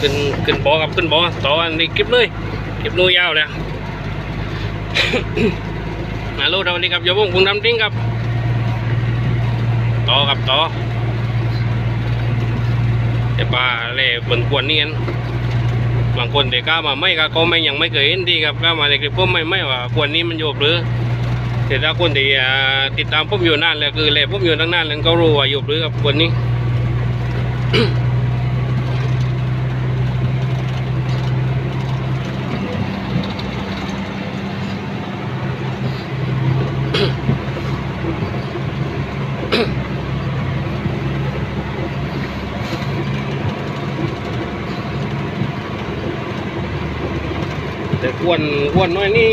ขึ้นขึ้นบอกับขึ้นบอต่ออันนี้เก็บเลยเก็บนูยาวเลยฮัลโหลสวัสดีครับโยมคุณดำติ้งครับ ต่อกับต่อแต่ปลาเล่บนกวนนี่กันบางคนเด็กก้ามาไม่ก็เขาไม่ยังไม่เคยเห็นดีครับก้ามาเด็กๆผมไม่ไม่ว่ากวนนี้มันโยบหรือแต่ถ้าคนที่ติดตามผมอยู่นานแล้วคือเล่ผมอยู่ตั้งนานแล้วเขารู้ว่าโยบหรือครับกวนนี้ แต่กวนกวนน้อยนี่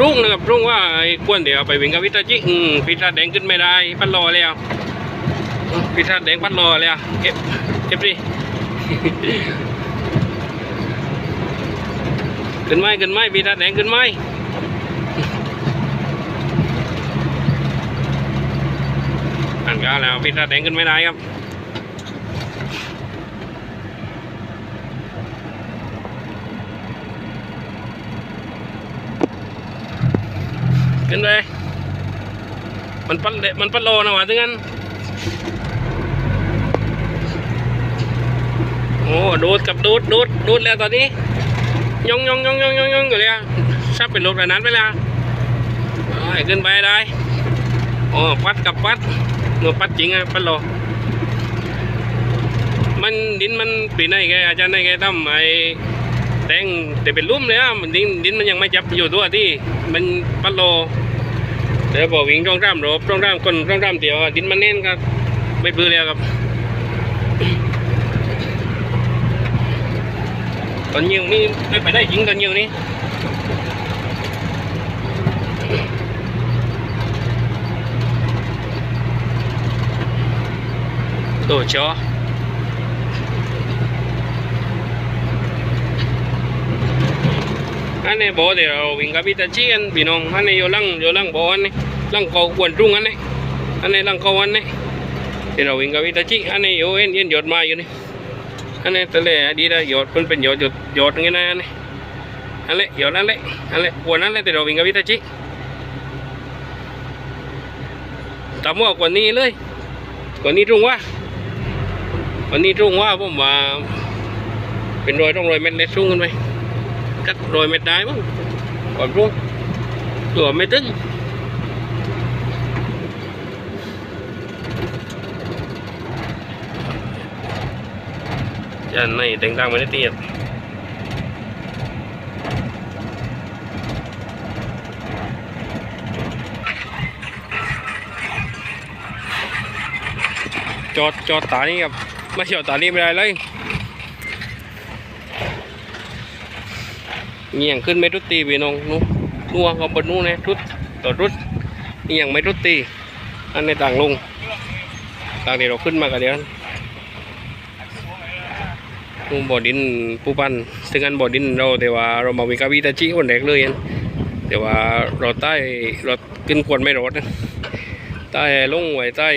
รุ่งนะครับรุ่งว่าไอ้กวนเดี๋ยวไปวิ่งกับพิธาจิอืมพิธาแดงขึ้นไม่ได้พัดรอแล้วอืมพิธาแดงพัดรอแล้วเก็บเก็บดิขึ้นไหมขึ้นไหมพิธาแดงขึ้นไหมอันก้าแล้วพิธาแดงขึ้นไม่ได้ครับ ขึ้นไปมันปัดเดมันปัดโลนะวะถึงงั้นโอ้ดูดกับดูดดูดดูดแล้วตอนนี้ยองยองยองยองยองยองอยู่เลยอะชับเป็นลูกแบบนั้นไปแล้วขึ้นไปได้โอ้ปัดกับปัดหนูปัดจริงอะปัดโลมันดินมันปีไหนแกอาจารย์ไหนแกทำไอ แตงแต่เป็นลุ่มเลยอะมันดินดินมันยังไม่จับอยู่ตัวที่มันปัดโลเดี๋ยวบอกวิ่งร่องร่ำรบร่องร่ำคนร่องร่ำเดียวดินมันเน้นครับ ไม่ปื้อแล้วครับตอนยิงนี่ไม่ไปได้ยิงตอนยิงนี่โตชออันนี้บอกเดี๋ยวชอ งอันนี้อยู่หลังอยู่หลังบ่ออันนี้หลังเขาควรรุ่งอันนี้อันนี้หลังเขาอันนี้เดี๋ยวเราวิ่งกับพิตาชีอันนี้อยู่เอ็นเอ็นหยดมาอยู่นี่อันนี้ตะเล่ดีนะหยดมันเป็นหยดหยดหยดอย่างงี้นะอันนี้อันเละหยดนั่นเละอันเละกวนนั่นเละแต่เราวิ่งกับวิทาจิตามว่ากว่านี้เลยกว่านี้ตรงว่าวันนี้ตรงว่าผมว่าเป็นรอยต้องรอยเม็ดเล็ดสูงขึ้นไป กัดรอยเม็ดได้มั้งก่อนรุ่งตัวไม่ตึงจะในแต่งตั้งไม่ได้เตียดจอดจอดตานี่ครับม่จอดตานี่ไม่ได้เลย เงี่ยงขึ้นไม่ทุตีพี่น้องนู้นัวเขาบนนู้นนะทุดต่อทุดเงี่ยงไม่ทุตีอันในต่างลงต่างเดี๋ยวเราขึ้นมากันเดี๋ยวนู้นบ่อดินปูปันซึ่งอันบ่อดินเราแต่ว่าเรามาวิกาวิตาจิคนแรกเลยแต่ว่าเราใต้เราขึ้นควรไม่รอดนะใต้ลงไว้ใต้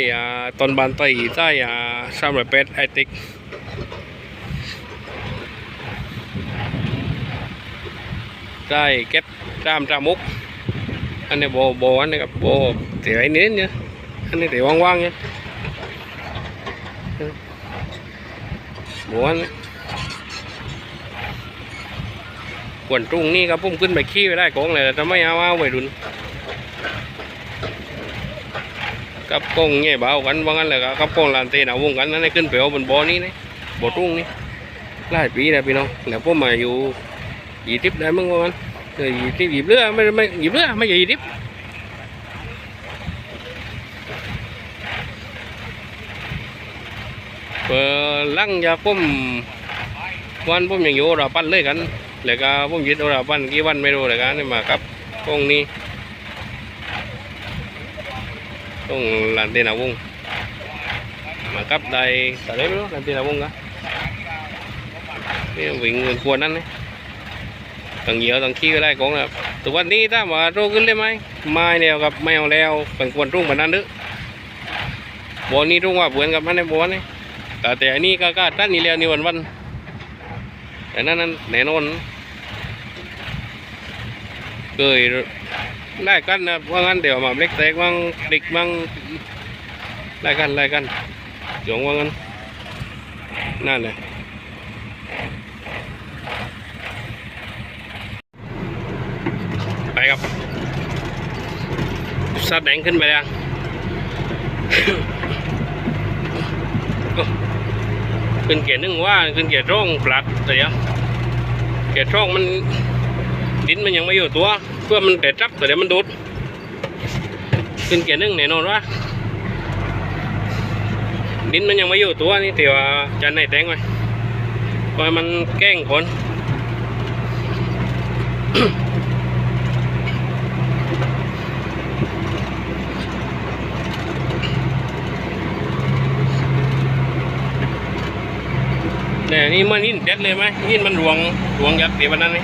ตอนบานใต้ใต้อ่าสามร้อยแปดไอติก ใต้เก็ตตามตามุก อันนี้โบโบอันนี้กับโบเตี๋ยวไอ้เน้นเนี่ยอันนี้เตี๋ยวว่างๆเนี่ยโบอันนี้ขวนตรุงนี่ครับผมขึ้นไปขี้ไปได้กองเลยแต่ไม่เอาเอาไว้ดุนกับกงเงี้ยเบากันว่างั้นเลยครับกับกงลานเตนเอาวงกันนั่นให้ขึ้นไปเอาบนบ่อนี้นี่บ่อตุ้งนี่หลายปีแล้วพี่น้องแล้วผมมาอยู่ ยี่ทิพได้มั้งว่ามันเออยี่ทิพยี่เรือไม่ไม่ยี่เรือไม่ใช่ยี่ทิพเปิดลังยาผมวันผมยังอยู่เราปั้นเลยกันแล้วก็ผมยึดเราปั้นกี่วันไม่รู้เลยกันนี่มากับกงนี้ต้องลานเตนาวงมากับได้แต่ได้ไม่รู้ลานเตนาวงก็นี่วิ่งควรนั่นนี่ ต่างเหยียวต่างขี้ก็ได้ของแล้วแตัววันนี้ถ้าว่าโตขึ้นได้ไหมไม่แล้วครับไม่เอาแล้วเป็นควรรุ่งแบบนั้นเด้อบัวนี้รุ่งว่าเบือนกับมันในบัวนี่แต่แต่อันนี้ก็ก็ตั้นนี่แล้วนี่วันวันแต่นั่นนั้นแน่นอนเคยได้กันนะว่างั้นเดี๋ยวมาเล็กแตกบ้างเด็กบ้างได้กันได้กันหยงว่างั้นนั่นแหละไปครับ สัดแดงขึ้นไปแล้วขึ้นเกียร์หนึ่งว่าขึ้นเกียร์ร่องปลัดแต่ยังเกียร์ร่องมันดินมันยังไม่อยู่ตัว เพื่อมันแต่จับแต่เดี๋ยวมันดูดขึ้นเกียร์หนึ่งแน่นอนว่าดินมันยังไม่อยู่ตัวนี่แต่ว่าจะไหนแตงไว้เพราะมันแกล้งคน นี่มันหินเด็ดเลยไหมนิ่นมันรวงรวงยักษ์เดี๋ยววันนั้นนี่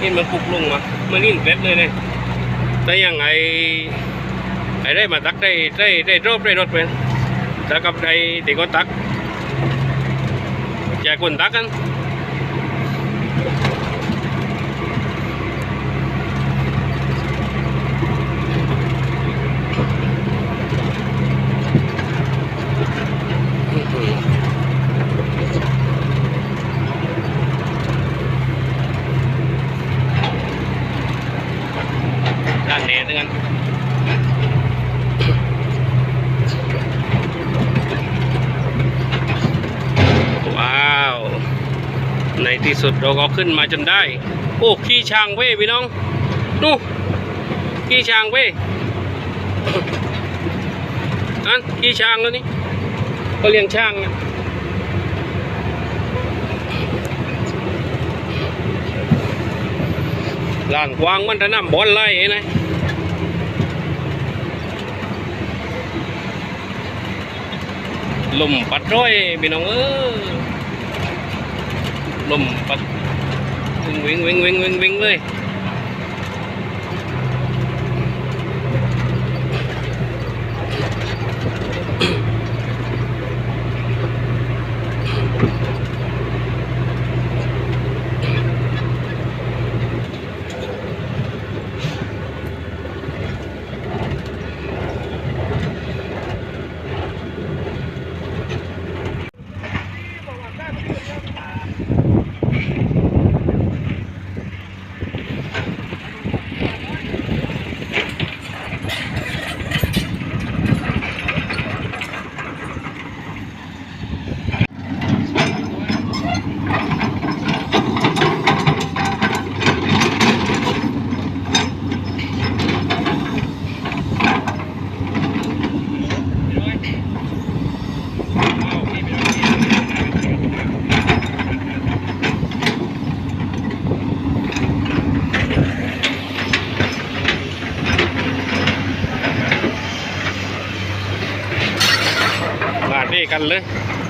นิ่นมันปุกลงมามันหินเด็ดเลยเนี่ยแต่ยังไงไอ้ได้มาตักได้ได้ได้รอบได้รถเป็นแต่กับได้เด็กก็ตักแจกคนตักกันด้านเนด้วยกันว้าว ใน ที่สุดเราก็ขึ้นมาจนได้ โอ้ขี้ช้างเว้ยพี่น้องนู่ขี้ช้างเว้ยอันขี้ช้างแล้วนี่ก็เลี้ยงช้างนะลานกว้างมันจะน้ำบอลไล่ไงนะลมปัดร้อยพี่น้องเออ ลมปัดวิ่งวิ่ง วิ่งวิ่งวิ่งวิ่งเลยมาดีกันเลย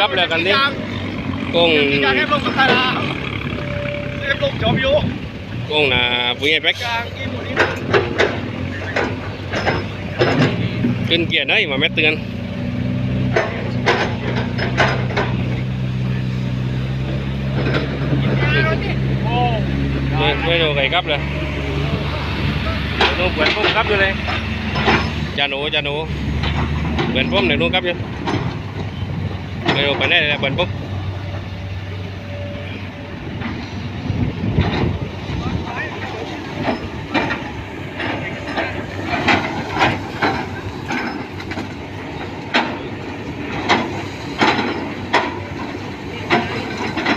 ก่ไก่กลับแล้วกันดิกง Càng em lông cả là Em lông chó biếu กงนะปุ้ยไอ้แป๊ก Càng im một đi ขึ้นเกียร์ได้มาแม่เตือนโอ้ไม่ไม่ดูใครครับเลยดูเปิดพุ่มครับอยู่เลยจาหนูจาหนูเปิดพุ่มหนึ่งนู่นครับอยู่ ไม่ดูไปไหนเลยเปิดพุ่ม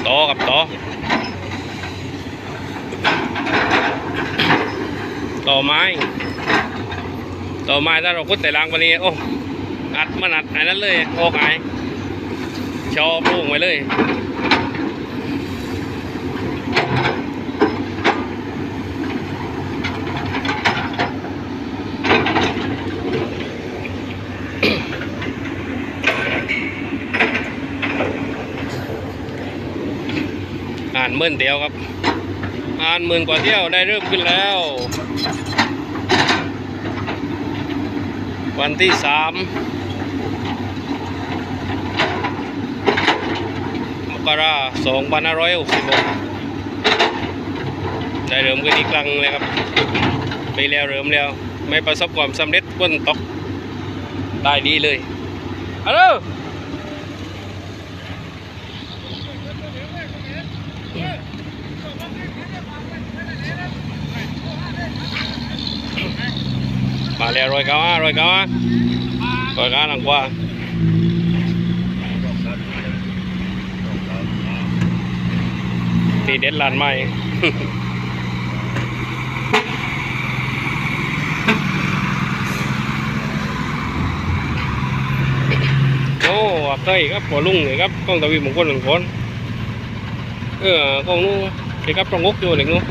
ต่อกับต่อต่อไม้ต่อไม้ถ้าเราคุดแต่ลางวันนี้โอ้อัดมันอัดอันนั้นเลยโอ้หาย ชอพุ่งไปเลยอ่านหมื่นเดียวครับอ่านหมื่นกว่าเที่ยวได้เริ่มขึ้นแล้ว วันที่สาม กราสองพันห้าร้อยหกสิบหกได้เริ่มกันอีกครั้งเลยครับไปแล้วเริ่มแล้ว ไม่ประสบความสำเร็จพ้นตกได้ดีเลยฮัลโหลมาแล้วรอยก้าอะรอยก้าอะรอยก้าหลังกว่า ตีเด็ดลานใหม่โอ้เคยครับหัวลุงเลยครับกล้องตะวีมงคลหนึ่งคนเออกล้องนู้นไปครับตรงงกอยู่หนึ่งนู้น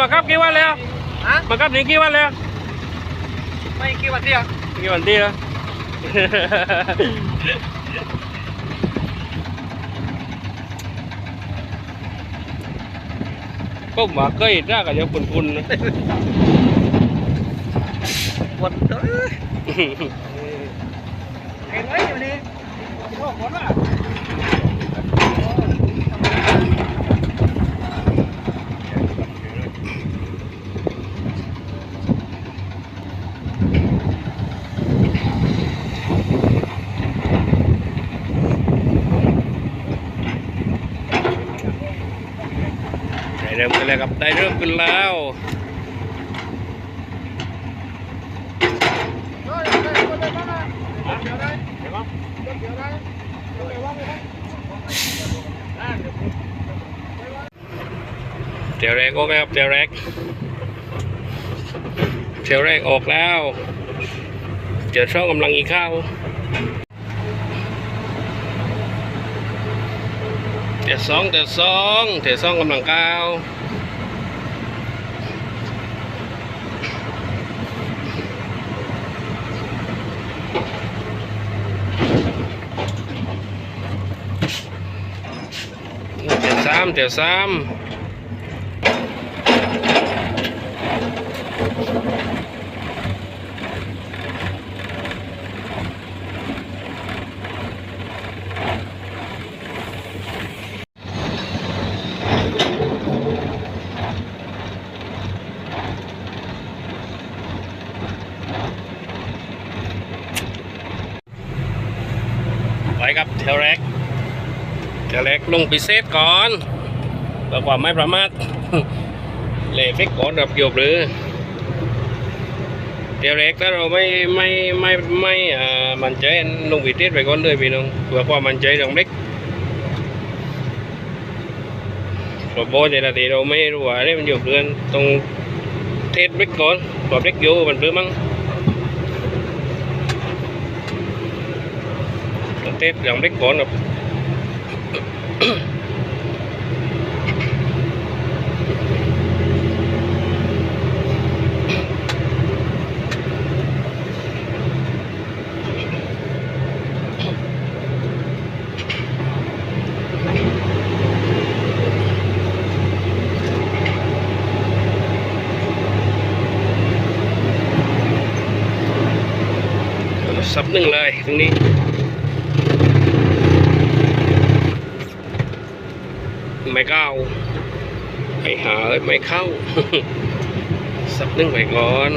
มาครับกี่วันแล้วฮะมาครับนี่กี่วันแล้วไม่กี่วันเดียวกี่วันที่แล้วก็มาเคยร่ากันเดี๋ยวคุณๆนะวันเด้อเห็นไหมอยู่นี่โอ้คนว่ะ ได้เริ่มกั นแล้วครับได้เริ่มกันแล้วเทวแรกออกแล้วครับเทวแรกเทวแรกออกแล้วเจอช่องกำลังอีกข้าวเที่ยวสองเที่ยวสองเที่ยวสองกำลังก้าวเที่ยวสามไปครับแถวแรกแถวแรกลงพิเศษก่อน เพื่ความไม่ประมาทเลเฟกก่อนดับโยบหรือแถวแรกถ้าเราไม่ไม่ไม่ไม่อ่ามันใจลงพิเศษไปก่อนเลยพี่น้องเพื่อความมันใจตรงเล็กเราโบแต่ละทีเราไม่รู้ว่าอะไรมันโยบเรือนตรงเทสเบรกก่อนตัวเบรกโยมันเพื่อมั้ง Tết dòng đích của nó สับ หนึ่งเลยตรงนี้ ไม่เข้าไม่หาเลยไม่เข้า สับหนึ่งไปก่อน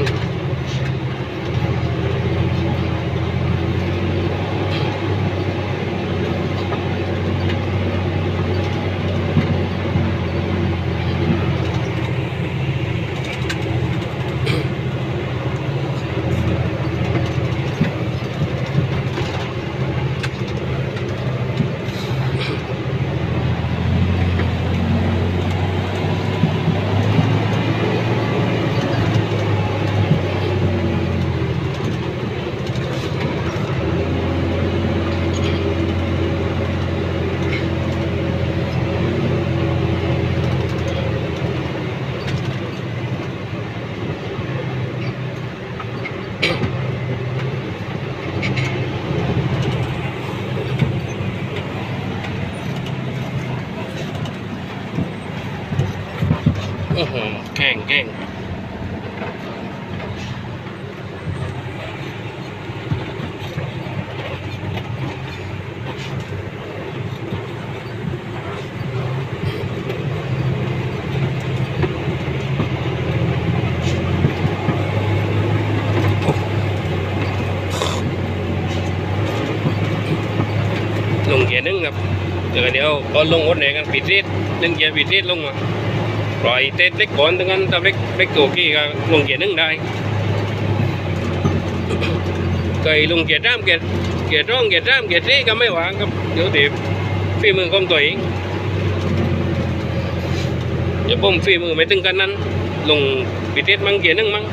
เกียร์หนึ่งครับเดี๋ยวเดี๋ยวก็ลงรถไหนกันปิดรีดดึงเกียร์ปิดรีดลงมาปล่อยเต้นเล็กก่อนถึงนั้นถ้าเล็กเล็กตัวกี้ก็ลงเกียร์หนึ่งได้เคยลงเกียร์ร่ามเกียร์เกียร์ร่องเกียร์ร่ามเกียร์สี่ก็ไม่หวางครับเดี๋ยวตีฝีมือของตัวเองอย่าผมฝีมือไม่ถึงกันนั้น ลงปิดเทศมั่งเกียร์หนึ่งมั่ง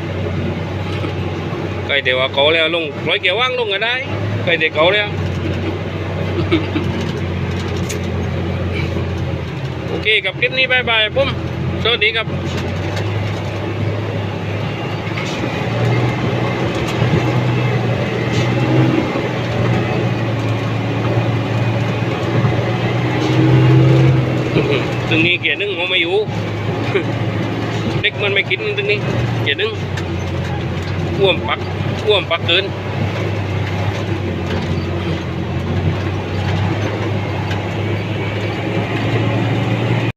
ใครเดี๋ยวว่าเขาแล้วลงร้อยเกียร์ว่างลงก็ได้ใครเดี๋ยวเขาแล้ว โอเคกับคลิปนี้บายบายผมสวัสดีครับตรงนี้เกียร์นึ่งผมไม่อยู่เด็กมันไม่กินตรงนี้เกียร์นึ่งอ้วมปักอ้วมปักเกิน